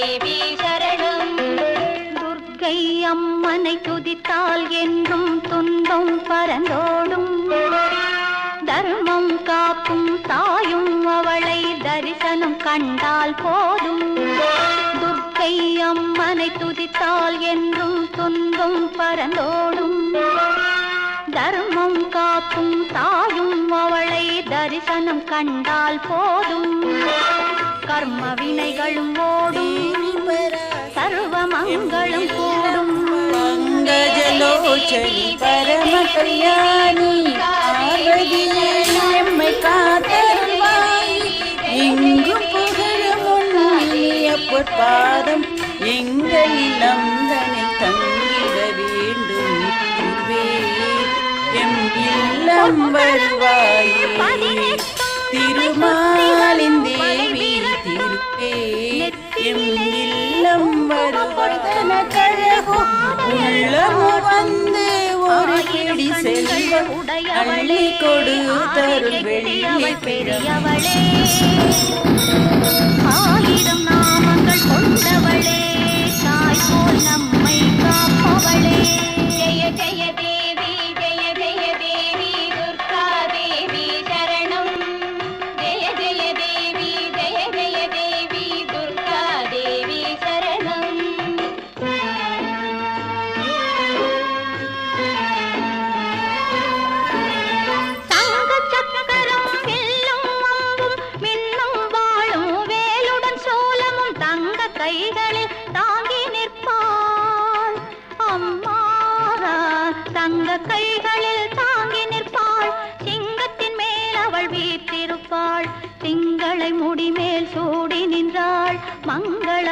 தேவி சரணம். துர்க்கை அம்மனை துதித்தால் என்றும் துன்பம் பரந்தோடும். தர்மம் காக்கும் தாயும் அவளை தரிசனம் கண்டால் போதும். துர்க்கை அம்மனை துதித்தால் என்றும் துன்பம் பரந்தோடும். தர்மம் காக்கும் தாயும் அவளை தரிசனம் கண்டால் போதும். கர்ம வினைகளும் ஓ மங்களும் கூடும். பங்கஜலோச்சனி பரம கல்யாணி பார்வதியே நம்மை காத்தருள்வாய். எங்கும் புகழும் உன்னிய பொற்பாதம். எங்கள் இல்லந்தனில் தங்கிட வேண்டும். திருவே எம் இல்லம் வருவாயே. திருமாலின் தேவி திருப்பே எம் இல்லம் வருவதன கழகோ உள்ளமோ வந்து ஒரு பிடி செல்வம் அள்ளி கொடு தருள் வெளியே பெரியவளே.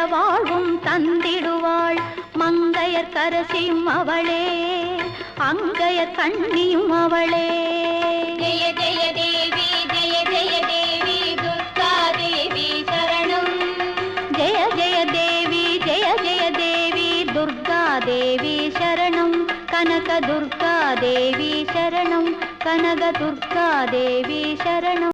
வாழ்வும் தந்திடுவாள். மங்கையர் கரசியும் அவளே அங்கையர் கண்ணியும் அவளே. ஜெய ஜெய தேவி ஜெய ஜெய தேவி துர்கா தேவி சரணம். ஜெய ஜெய தேவி ஜெய ஜெய தேவி துர்கா தேவி சரணம். கனக துர்கா தேவி சரணம். கனக துர்கா தேவி சரணம்.